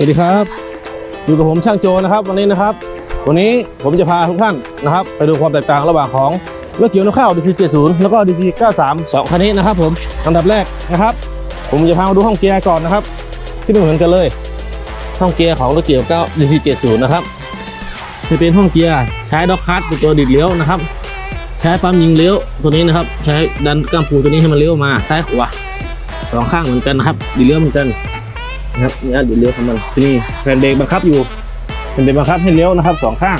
สวัสดีครับอยู่กับผมช่างโจนะครับ วันนี้นะครับ วันนี้ผมจะพาทุกท่านนะครับ ไปดูความแตกต่างระหว่างของรถเกี่ยวนกข้าว DC 70แล้วก็ DC 93สองคันนี้นะครับ ผมอันดับแรกนะครับ ผมจะพามาดูห้องเกียร์ก่อนนะครับ ที่ไม่เหมือนกันเลย ห้องเกียร์ของรถเกี่ยวกับ DC 70นะครับจะเป็นห้องเกียร์ใช้ด็อกคัตเป็นตัวดิดเลี้ยวนะครับ ใช้ปั๊มยิงเลี้ยวตัวนี้นะครับ ใช้ดันกล้ามปูตัวนี้ให้มันเลี้ยวมาซ้ายขวาสองข้างเหมือนกันนะครับดิดเลี้ยวเหมือนกัน นะครับนี่ดิดเลี้ยวของมันที่นี่แผ่นเบรกบังคับอยู่แผ่นเบรกบังคับให้เลี้ยวนะครับสองข้าง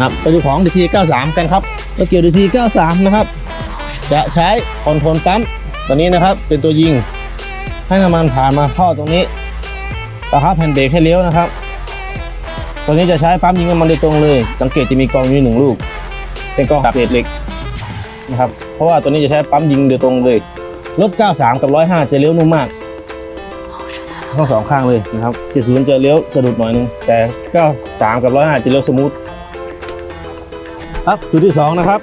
ครับไปดูของ DC 93 กันครับรถเกี่ยว DC 93 นะครับ จะใช้คอนโทรลปั๊มตัวนี้นะครับ เป็นตัวยิง ให้น้ำมันผ่านมาท่อตรงนี้บังคับแผ่นเบรกให้เลี้ยวนะครับ ตัวนี้จะใช้ปั๊มยิงน้ำมันโดยตรงเลย สังเกตจะมีกองอยู่หนึ่งลูก เป็นกองเศษเหล็กนะครับ เพราะว่าตัวนี้จะใช้ปั๊มยิงโดยตรงเลย รถ 93 กับ 105 จะเลี้ยวนุ่มมาก ทั้งสองข้างเลยนะครับ 70 จะเลี้ยวสะดุดหน่อยนึง แต่ 93 กับ 105 จะเลี้ยวสมูท ครับ จุดที่ 2 นะครับ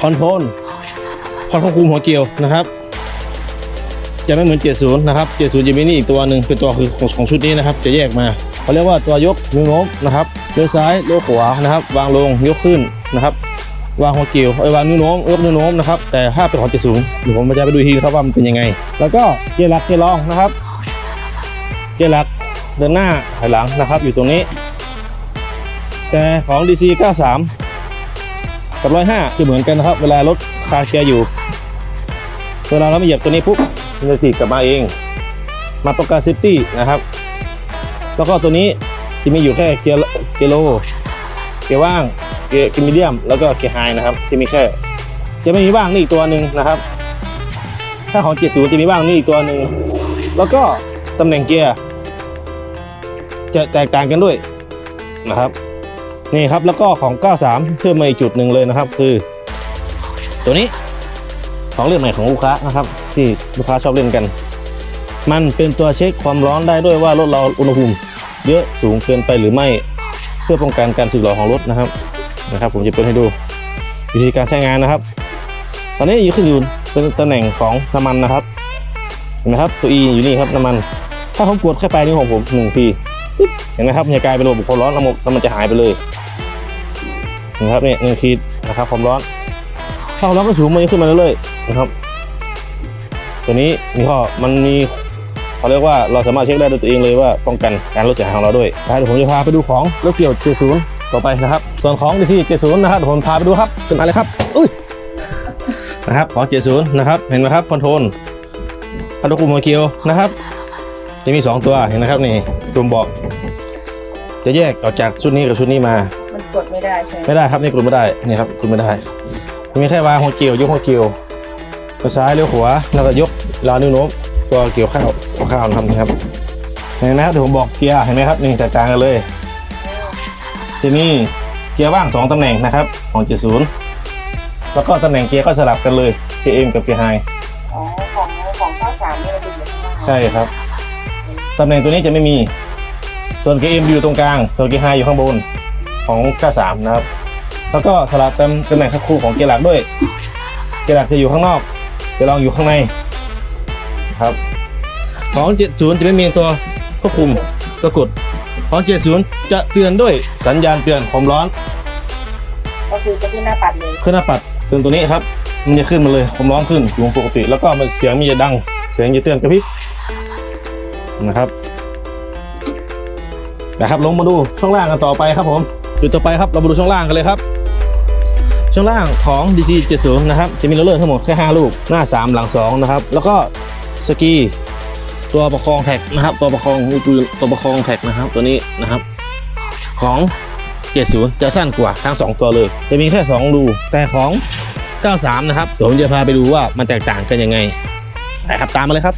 คอนโทรล คอนควบคุมหัวเกี่ยวนะครับ จะไม่เหมือน 70 นะครับ 70 จะมีนี่อีกตัวหนึ่งเป็นตัวคือของของชุดนี้นะครับ จะแยกมาเขาเรียกว่าตัวยกนิ้วโน้มนะครับเลี้ยวซ้ายเลี้ยวขวานะครับ วางลงยกขึ้นนะครับ วางหัวเกี่ยวไอ้วางนิ้วโน้มเอื้อมนิ้วโน้มนะครับแต่ถ้าเป็นของจ็ดศูนย์เดี๋ยวผมจะไปดูอีกทีครับว่ามันเป็นยังไง แล้วก็เกียร์หลักเกียร์รองนะครับ เกียร์หลักเดินหน้าถอยหลังนะครับ อยู่ตรงนี้ แต่ของ DC 93 กับ 105จะเหมือนกันนะครับ เวลารถคาเกียร์อยู่ เวลาเราไม่เหยียบตัวนี้ปุ๊บมันจะถีบกลับมาเอง มาต้องการเซฟตี้นะครับ แล้วก็ตัวนี้จะมีอยู่แค่เกียร์เกียร์โลเกียร์ว่าง เกียร์เกียร์มีเดียมแล้วก็เกียร์ไฮนะครับจะมีแค่จะไม่มีว่างนี่อีกตัวหนึ่งนะครับ ถ้าของ 70 จะมีว่างนี่อีกตัวหนึ่งแล้วก็ตำแหน่งเกียร์จะแตกต่างกันด้วยนะครับนี่ครับแล้วก็ของ 93เพิ่มมาอีกจุดหนึ่งเลยนะครับ คือ ตัวนี้ของเล่นใหม่ของลูกค้านะครับ ที่ลูกค้าชอบเล่นกัน มันเป็นตัวเช็คความร้อนได้ด้วยว่ารถเราอุณหภูมิ เยอะสูงเกินไปหรือไม่เพื่อป้องกันการสึกหรอของรถนะครับ นะครับ ผมจะเปิดให้ดู วิธีการใช้งานนะครับ ตอนนี้อยู่ขึ้นอยู่เป็นตำแหน่งของน้ำมันนะครับเห็นไหมครับตัว E อยู่นี่ครับน้ำมัน ถ้าผมกดแค่ปลายนิ้วของผมหนึ่งทีเห็นไหมครับมันจะกลายเป็นระบบความร้อนระบบแล้วมันจะหายไปเลยนะครับเนี่ยหนึ่งขีดนะครับความร้อนถ้าความร้อนก็สูงมันจะขึ้นมาเรื่อยๆนะครับ ตัวนี้มีข้อมันมีเขาเรียกว่าเราสามารถเช็คได้ด้วยตัวเองเลยว่าป้องกันการลดเสียหายของเราด้วยเดี๋ยวผมจะพาไปดูของรถเกี่ยว70 ต่อไปนะครับ ส่วนของ DC 70 นะครับเดี๋ยวผมพาไปดูครับขึ้นมาเลยครับอุ้ยนะครับของ 70 นะครับ เห็นไหมครับคอนโทรลพัดลมหัวเกียวนะครับ จะมี 2 ตัวเห็นนะครับนี่ตัวบอกจะแยกออกจากชุดนี้กับชุดนี้มา มันกดไม่ได้ใช่ไหมไม่ได้ครับนี่กดไม่ได้นี่ครับกดไม่ได้มีแค่วางหัวเกี่ยวยกหัวเกี่ยวไปซ้ายเลี้ยวขวาแล้วก็ยกลาวนิ้วโน้มตัวเกี่ยวข้าวเอาข้าวทำนะครับเห็นไหมครับเดี๋ยวผมบอกเกียร์เห็นไหมครับนี่แตกต่างกันเลย ทีนี้เกียร์ว่างสองตำแหน่งนะครับของ70 แล้วก็ตำแหน่งเกียร์ก็สลับกันเลยเกียร์เอ็มกับเกียร์ไฮอ๋อของของเก้าสามนี่มันอยู่ข้างหน้าใช่ครับตำแหน่งตัวนี้จะไม่มี ส่วนเกียร์เอ็มอยู่ตรงกลาง ส่วนเกียร์ไฮอยู่ข้างบนของ93นะครับ แล้วก็สลับตำตำแหน่งคับคู่ของเกียร์หลักด้วย เกียร์หลักจะอยู่ข้างนอกเกียร์รองอยู่ข้างในครับของ70จะไม่มีตัวควบคุมตัวกด ของ70 จะเตือนด้วยสัญญาณเตือนความร้อนก็คือจะขึ้นหน้าปัดเลยขึ้นหน้าปัดเตือนตัวนี้ครับ มันจะขึ้นมาเลยความร้อนขึ้นอยู่ปกติ แล้วก็มันเสียงมีจะดัง เสียงจะเตือนกระพริบนะครับนะครับลงมาดูช่วงล่างกันต่อไปครับผมจุดต่อไปครับเรามาดูช่วงล่างกันเลยครับ ช่วงล่างของ DC 70นะครับจะมีโรลเลอร์ทั้งหมดแค่5ลูกหน้า 3 หลัง 2 นะครับ แล้วก็สกี ตัวประคองแท็กนะครับ ตัวประคองมือปืนตัวประคองแท็กนะครับ ตัวนี้นะครับ ของ 70 จะสั้นกว่าทั้ง 2 ตัวเลย จะมีแค่ 2 รูแต่ของ 93 นะครับเดี๋ยวผมจะพาไปดูว่ามันแตกต่างกันยังไงไปครับตามมาเลยครับ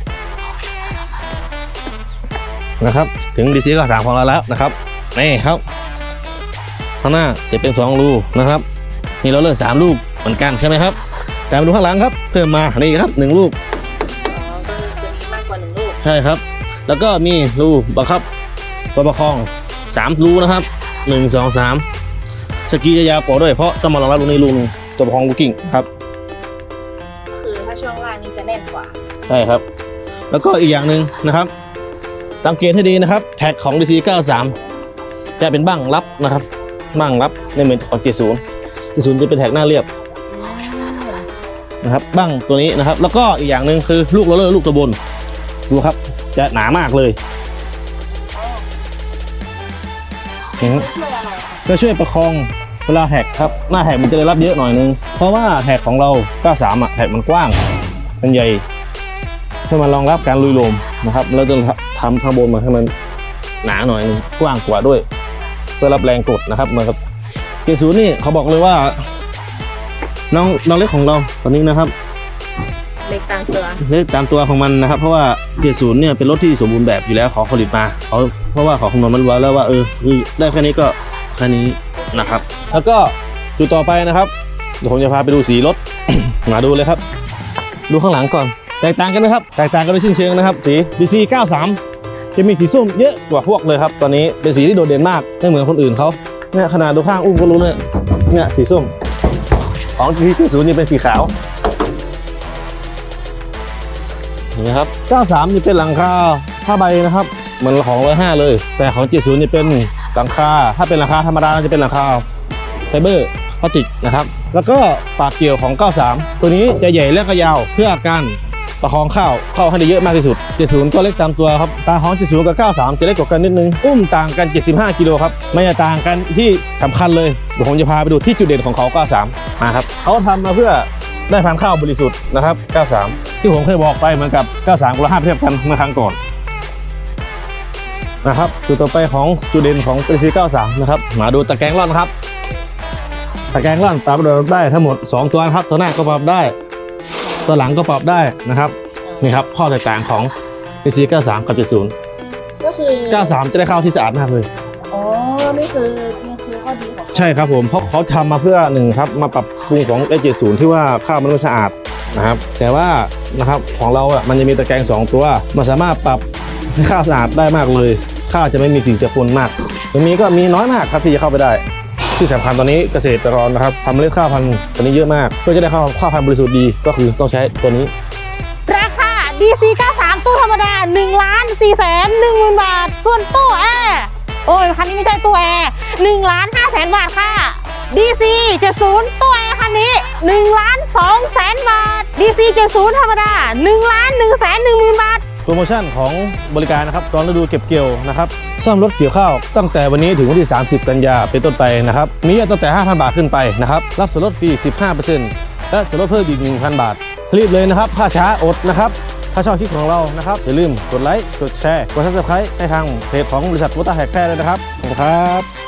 นะครับ ถึง DC 93ของเราแล้วนะครับนี่ครับข้างหน้าจะเป็น 2 รูนะครับนี่เราเลือก3ลูกเหมือนกันใช่ไหมครับแต่มาดูข้างหลังครับ เพิ่มมานี่ครับ 1 ลูก ใช่ครับ แล้วก็มีรูบังคับตัวประคองสามรูนะครับหนึ่งสองสามสกีจะยาวกว่าด้วยเพราะต้องมารองรับรูนี้รูหนึงตัวประคองลูกกิ้งครับก็คือถ้าช่วงล่างนี่จะแน่นกว่า ใช่ครับ แล้วก็อีกอย่างหนึ่งนะครับ สังเกตให้ดีนะครับ แท็กของ DC 93 จะเป็นบั้งรับนะครับบั้งรับในเหมือนของ 70 70จะเป็นแท็กหน้าเรียบนะครับบั้งตัวนี้นะครับ แล้วก็อีกอย่างหนึ่งคือลูกโรลเลอร์ลูกตัวบน ดูครับ จะหนามากเลยเห็นไหมช่วยอะไรคะก็ช่วยประคองเวลาแหกครับ หน้าแหกมันจะได้รับเยอะหน่อยนึง เพราะว่าแหกของเรา 93อะแหกมันกว้าง มันใหญ่เพื่อมารองรับการลุยลมนะครับ เราจะทำข้างบนมาให้มันหนาหน่อยนึงกว้างกว่าด้วย เพื่อรับแรงกดนะครับเหมือนกับเกศูนย์นี่เขาบอกเลยว่า น้องน้องเล็กของเราตอนนี้นะครับ เล็กตามตัวเล็กตามตัวของมันนะครับ เพราะว่าเกียร์ศูนย์เนี่ยเป็นรถที่สมบูรณ์แบบอยู่แล้วขอผลิตมาเขาเพราะว่าขอคำนวณมันไว้แล้วว่าเออได้แค่นี้ก็แค่นี้นะครับ แล้วก็จุดต่อไปนะครับเดี๋ยวผมจะพาไปดูสีรถ มาดูเลยครับ ดูข้างหลังก่อน แตกต่างกันนะครับ แตกต่างกันโดยสิ้นเชิงนะครับ สี BC 93 จะมีสีส้มเยอะกว่าพวกเลยครับ ตอนนี้เป็นสีที่โดดเด่นมากไม่เหมือนคนอื่นเขาเนี่ยขนาดดูข้างอุ้มก็รู้เนี่ยเนี่ยสีส้มของ BC 90นี่เป็นสีขาว เห็นะครับ 93 นี่เป็นหลังคาผ้าใบนะครับเหมือนของ105 เลย แต่ของ 70 นี่เป็นหลังคา ถ้าเป็นหลังคาธรรมดาจะเป็นหลังคาไฟเบอร์พลาสติกนะครับ แล้วก็ปากเกี่ยวของ 93 ตัวนี้จะใหญ่และก็ยาวเพื่อการประคองข้าวเข้าให้ได้เยอะมากที่สุด 70 ก็เล็กตามตัวครับ ตาของ 70 กับ 93 จะเล็กกว่ากันนิดนึง อุ้มต่างกัน 75 กิโลครับ ไม่ได้ต่างกันที่สำคัญเลย เดี๋ยวผมจะพาไปดูที่จุดเด่นของเขา 93 มาครับ เขาทำมาเพื่อได้พันธุ์ข้าวบริสุทธิ์นะครับ 93 ที่ผมเคยบอกไปเหมือนกับ 93กับ5เทียบกันเมื่อครั้งก่อนนะครับจุดต่อไปของจุดเด่นของเป็นซี93นะครับมาดูตะแกรงร่อนครับ ตะแกรงร่อนปรับได้ทั้งหมด 2 ตัวนะครับ ตัวหน้าก็ปรับได้ ตัวหลังก็ปรับได้นะครับนี่ครับข้อแตกต่างของ PC 93 กับ 70 ก็คือ 93 จะได้ข้าวที่สะอาดมากเลยอ๋อนี่คือนี่คือข้อดีของใช่ครับผมเพราะเขาทำมาเพื่อหนึ่งครับมาปรับปรุงของ A70 ที่ว่าข้าวมันไม่สะอาด นะครับแต่ว่านะครับของเราอะมันจะมีตะแกรงสองตัวมันสามารถปรับให้ข้าวสะอาดได้มากเลยข้าวจะไม่มีสิ่งเจือปนมาก ตรงนี้ก็มีน้อยมากครับที่จะเข้าไปได้ ที่สำคัญตอนนี้เกษตรกรนะครับทำเมล็ดข้าวพันธุ์ตัวนี้เยอะมากเพื่อจะได้ข้าวข้าวพันธุ์บริสุทธิ์ดีก็คือต้องใช้ตัวนี้ ราคา DC 93ตู้ธรรมดา1ล้าน4แสน1หมื่นบาท ส่วนตู้แอร์โอ้ยคันนี้ไม่ใช่ตู้แอร์1ล้าน5แสนบาทค่ะ DC 70ตู้แอร์คันนี้1ล้าน2แสนบาท DC 70ธรรมดา1ล้าน1แสน1หมื่นบาท โปรโมชั่นของบริการนะครับตอนฤดูเก็บเกี่ยวนะครับซ่อมรถเกี่ยวข้าวตั้งแต่วันนี้ถึงวันที่ 30 กันยาเป็นต้นไปนะครับมีตั้งแต่ 5,000 บาทขึ้นไปนะครับรับส่วนลดฟรี 15%และส่วนลดเพิ่มอีก 1,000 บาท รีบเลยนะครับถ้าช้าอดนะครับถ้าชอบคลิปของเรานะครับอย่าลืมกดไลค์กดแชร์กด subscribe ให้ทางเพจของบริษัทวัตตาแฮกแพร่เลยนะครับขอบคุณครับ